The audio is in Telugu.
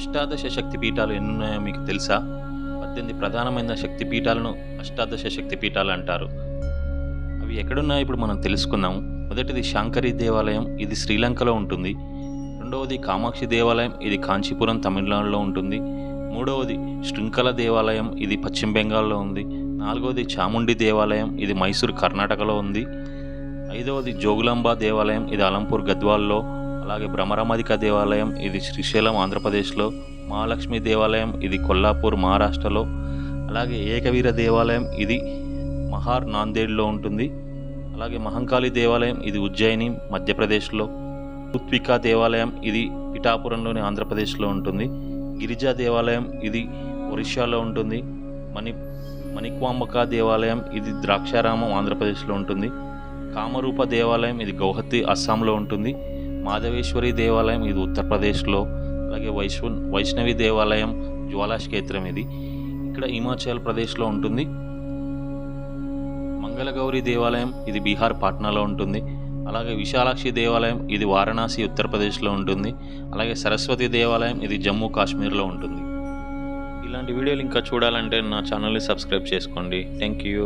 అష్టాదశ శక్తి పీఠాలు ఎన్ని ఉన్నాయో మీకు తెలుసా? పద్దెనిమిది ప్రధానమైన శక్తి పీఠాలను అష్టాదశ శక్తి పీఠాలు అంటారు. అవి ఎక్కడున్నాయో ఇప్పుడు మనం తెలుసుకుందాం. మొదటిది శాంకరి దేవాలయం ఇది శ్రీలంకలో ఉంటుంది. రెండవది కామాక్షి దేవాలయం ఇది కాంచీపురం తమిళనాడులో ఉంటుంది. మూడవది శృంఖల దేవాలయం ఇది పశ్చిమ బెంగాల్లో ఉంది. నాలుగవది చాముండి దేవాలయం ఇది మైసూర్ కర్ణాటకలో ఉంది. ఐదవది జోగులాంబ దేవాలయం ఇది అలంపూర్ గద్వాల్లో. అలాగే భ్రమరామదిక దేవాలయం ఇది శ్రీశైలం ఆంధ్రప్రదేశ్లో మహాలక్ష్మి దేవాలయం ఇది కొల్లాపూర్ మహారాష్ట్రలో. అలాగే ఏకవీర దేవాలయం ఇది మహార్ నాందేడ్లో ఉంటుంది. అలాగే మహంకాళి దేవాలయం ఇది ఉజ్జయిని మధ్యప్రదేశ్లో. ఋత్వికా దేవాలయం ఇది పిఠాపురంలోని ఆంధ్రప్రదేశ్లో ఉంటుంది. గిరిజా దేవాలయం ఇది ఒరిస్సాలో ఉంటుంది. మణి మణిక్వాంబక దేవాలయం ఇది ద్రాక్షారామం ఆంధ్రప్రదేశ్లో ఉంటుంది. కామరూప దేవాలయం ఇది గౌహతి అస్సాంలో ఉంటుంది. మాధవేశ్వరి దేవాలయం ఇది ఉత్తరప్రదేశ్లో అలాగే వైష్ణ వైష్ణవి దేవాలయం జ్వాలాక్షేత్రం ఇది. ఇక్కడ హిమాచల్ ప్రదేశ్లో ఉంటుంది. మంగళగౌరి దేవాలయం ఇది బీహార్ పాట్నాలో ఉంటుంది. అలాగే విశాలాక్షి దేవాలయం ఇది వారణాసి ఉత్తరప్రదేశ్లో ఉంటుంది. అలాగే సరస్వతి దేవాలయం ఇది జమ్మూ కాశ్మీర్లో ఉంటుంది. ఇలాంటి వీడియోలు ఇంకా చూడాలంటే నా ఛానల్ని సబ్స్క్రైబ్ చేసుకోండి. Thank you.